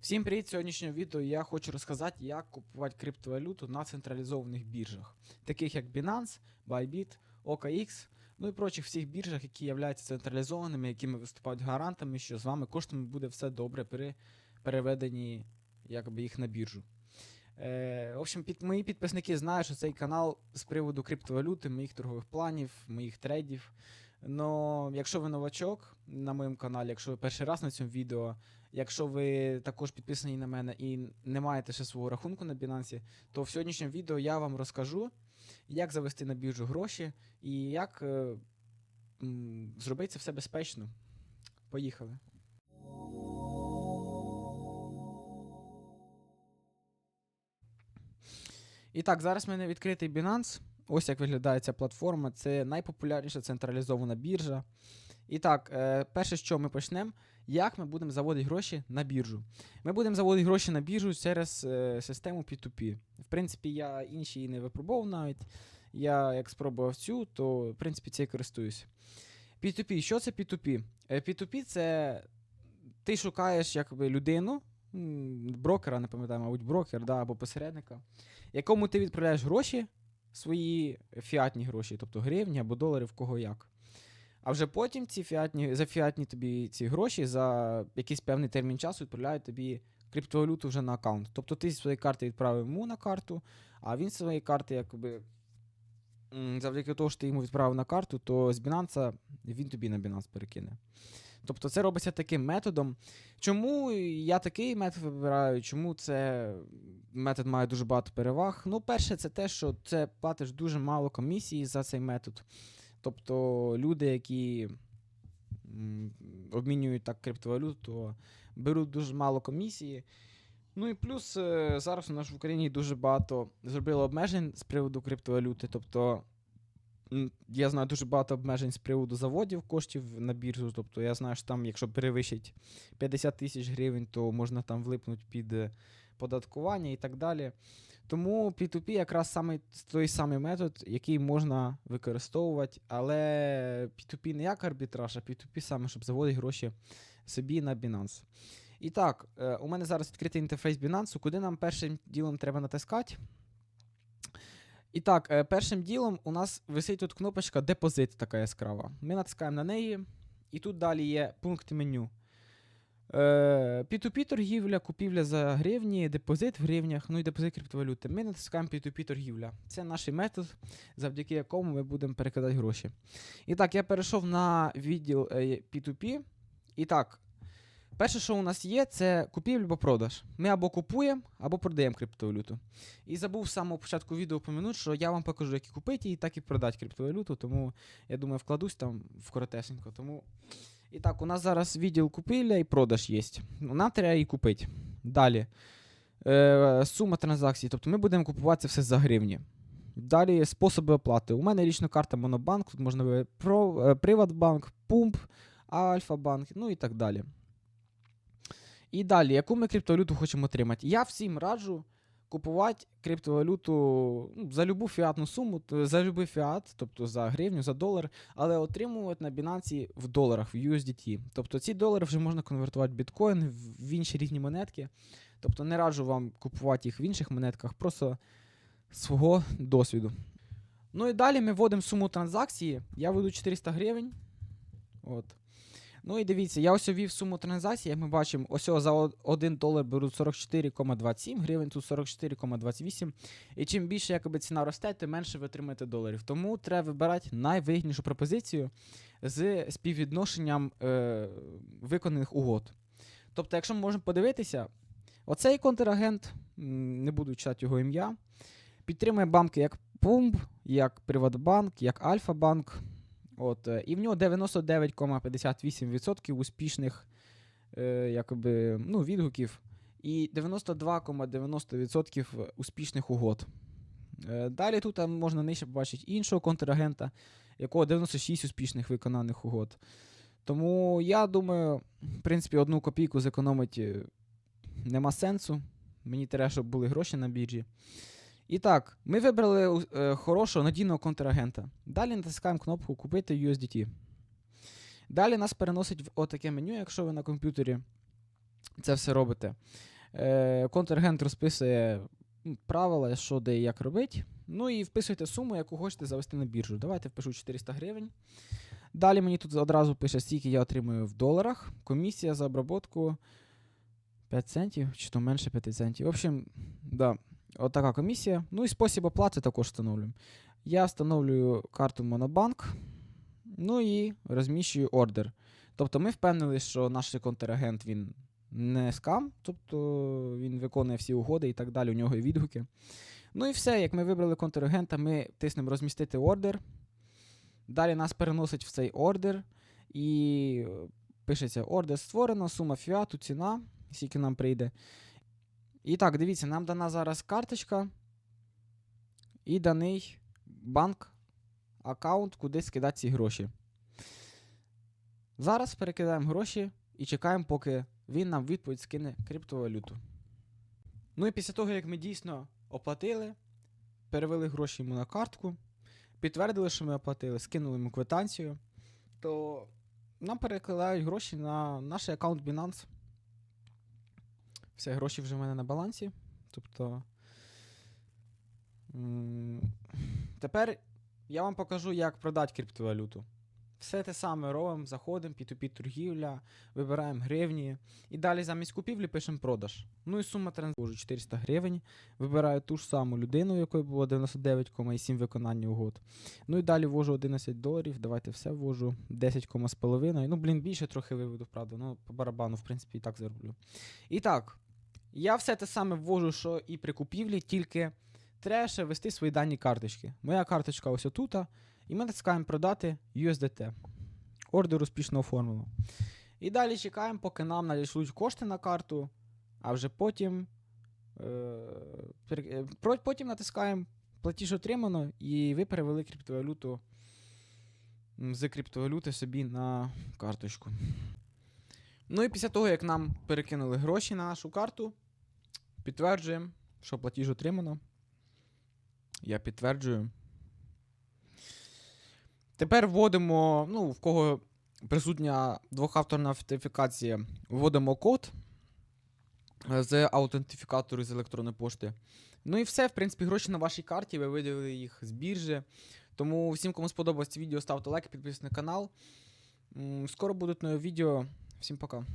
Всім привіт! В сьогоднішньому відео я хочу розказати, як купувати криптовалюту на централізованих біржах, таких як Binance, Bybit, OKX, ну і прочих всіх біржах, які являються централізованими, якими виступають гарантами, що з вами коштами буде все добре при переведенні якби, їх на біржу. Е, в общем, під, мої підписники знають, що цей канал з приводу криптовалюти, моїх торгових планів, моїх трейдів. Но якщо ви новачок на моєму каналі, якщо ви перший раз на цьому відео, якщо ви також підписані на мене і не маєте ще свого рахунку на Binance, то в сьогоднішньому відео я вам розкажу, як завести на біржу гроші і як е, зробити це все безпечно. Поїхали. І так, зараз в мене відкритий Binance. Ось як виглядає ця платформа. Це найпопулярніша централізована біржа. І так, е, перше, що ми почнемо, як ми будемо заводити гроші на біржу. Ми будемо заводити гроші на біржу через е, систему P2P. В принципі, я інші її не випробував навіть. Я як спробував цю, то в принципі цією користуюсь. P2P, що це P2P? Е, P2P це ти шукаєш якби людину, брокера, не пам'ятаю, мабуть, брокер да, або посередника, якому ти відправляєш гроші, свої фіатні гроші, тобто гривні або долари, в кого як. А вже потім ці фіатні, за фіатні тобі ці гроші за якийсь певний термін часу відправляють тобі криптовалюту вже на аккаунт. Тобто ти зі своєї карти відправив йому на карту, а він з своєї карти, якби завдяки того, що ти йому відправив на карту, то з Binance він тобі на Binance перекине. Тобто це робиться таким методом. Чому я такий метод вибираю? Чому це метод має дуже багато переваг? Ну, перше, це те, що це платиш дуже мало комісії за цей метод. Тобто люди, які обмінюють так криптовалюту, то беруть дуже мало комісії. Ну і плюс е, зараз у нас в Україні дуже багато зробили обмежень з приводу криптовалюти. Тобто я знаю дуже багато обмежень з приводу заводів коштів на біржу. Тобто я знаю, що там, якщо перевищить 50 тисяч гривень, то можна там влипнути під е, податкування і так далі. Тому P2P якраз саме той самий метод, який можна використовувати, але P2P не як арбітраж, а P2P саме, щоб заводити гроші собі на Binance. І так, е, у мене зараз відкритий інтерфейс Binance, куди нам першим ділом треба натискати. І так, е, першим ділом у нас висить тут кнопочка Депозит така яскрава. Ми натискаємо на неї, і тут далі є пункт меню. Е, P2P торгівля, купівля за гривні, депозит в гривнях, ну і депозит криптовалюти. Ми натискаємо P2P торгівля. Це наш метод, завдяки якому ми будемо перекидати гроші. І так, я перейшов на відділ е, P2P. І так, перше, що у нас є, це купівля або продаж. Ми або купуємо, або продаємо криптовалюту. І забув з самого початку відео помінути, що я вам покажу, як і купити її, так і продати криптовалюту. Тому я думаю, вкладусь там в коротесенько. Тому. І так, у нас зараз відділ купівля і продаж є. Нам треба її купити. Далі. Е, сума транзакцій. Тобто ми будемо купувати це все за гривні. Далі способи оплати. У мене лічна карта Монобанк, тут можна вибрати е, Приватбанк, Пумп, Альфа-банк, ну і так далі. І далі, яку ми криптовалюту хочемо отримати? Я всім раджу купувати криптовалюту ну, за любу фіатну суму, за любий фіат, тобто за гривню, за долар, але отримувати на Binance в доларах, в USDT. Тобто ці долари вже можна конвертувати в біткоін, в інші різні монетки. Тобто не раджу вам купувати їх в інших монетках, просто свого досвіду. Ну і далі ми вводимо суму транзакції. Я веду 400 гривень. От. Ну і дивіться, я ось ввів суму транзакцій, як ми бачимо, ось за 1 долар беруть 44,27 гривень, тут 44,28. І чим більше якоби, ціна росте, тим менше ви отримаєте доларів. Тому треба вибирати найвигіднішу пропозицію з співвідношенням е, виконаних угод. Тобто, якщо ми можемо подивитися, оцей контрагент, не буду читати його ім'я, підтримує банки як Пумп, як Приватбанк, як Альфа-банк. От, е, і в нього 99,58% успішних е, якоби, ну, відгуків і 92,90% успішних угод. Е, далі тут можна нижче побачити іншого контрагента, якого 96 успішних виконаних угод. Тому я думаю, в принципі, одну копійку зекономити нема сенсу. Мені треба, щоб були гроші на біржі. І так, ми вибрали е, хорошого надійного контрагента. Далі натискаємо кнопку Купити USDT. Далі нас переносить в отаке меню, якщо ви на комп'ютері. це все робите. Е, контрагент розписує правила, що де і як робити. Ну і вписуєте суму, яку хочете завести на біржу. Давайте впишу 400 гривень. Далі мені тут одразу пише, скільки я отримую в доларах. Комісія за обработку 5 центів, чи то менше 5 центів. В общем, да, от така комісія. Ну і спосіб оплати також встановлюємо. Я встановлюю карту Монобанк, ну і розміщую ордер. Тобто ми впевнили, що наш контрагент він не скам, тобто він виконує всі угоди і так далі, у нього є відгуки. Ну і все, як ми вибрали контрагента, ми тиснемо розмістити ордер. Далі нас переносить в цей ордер, і пишеться ордер створено, сума фіату, ціна, скільки нам прийде. І так, дивіться, нам дана зараз карточка і даний банк, аккаунт, куди скидати ці гроші. Зараз перекидаємо гроші і чекаємо, поки він нам відповідь скине криптовалюту. Ну і після того, як ми дійсно оплатили, перевели гроші йому на картку, підтвердили, що ми оплатили, скинули йому квитанцію, то нам перекладають гроші на наш аккаунт Binance. Все, гроші вже в мене на балансі. Тобто. Тепер я вам покажу, як продати криптовалюту. Все те саме робимо, заходимо, P2P торгівля, вибираємо гривні. І далі замість купівлі пишемо продаж. Ну і сума транзакції 400 гривень. Вибираю ту ж саму людину, у якої було 99,7 виконання угод. Ну і далі ввожу 11 доларів. Давайте все ввожу. 10,5. Ну, блін, більше трохи виведу, правда. Ну, по барабану, в принципі, і так зароблю. І так, я все те саме ввожу, що і при купівлі, тільки треба ще ввести свої дані карточки. Моя карточка ось отута. І ми натискаємо продати USDT. Ордер успішно оформлено. І далі чекаємо, поки нам надійшлють кошти на карту, а вже потім, е, е, потім натискаємо платіж отримано, і ви перевели криптовалюту з криптовалюти собі на карточку. Ну і після того, як нам перекинули гроші на нашу карту, підтверджуємо, що платіж отримано. Я підтверджую. Тепер вводимо, ну, в кого присутня двохавторна автентифікація, вводимо код е, з аутентифікатору з електронної пошти. Ну і все, в принципі, гроші на вашій карті, ви виділили їх з біржі. Тому всім, кому сподобалось це відео, ставте лайк, підписуйтесь на канал. Скоро будуть нові відео. Всім пока.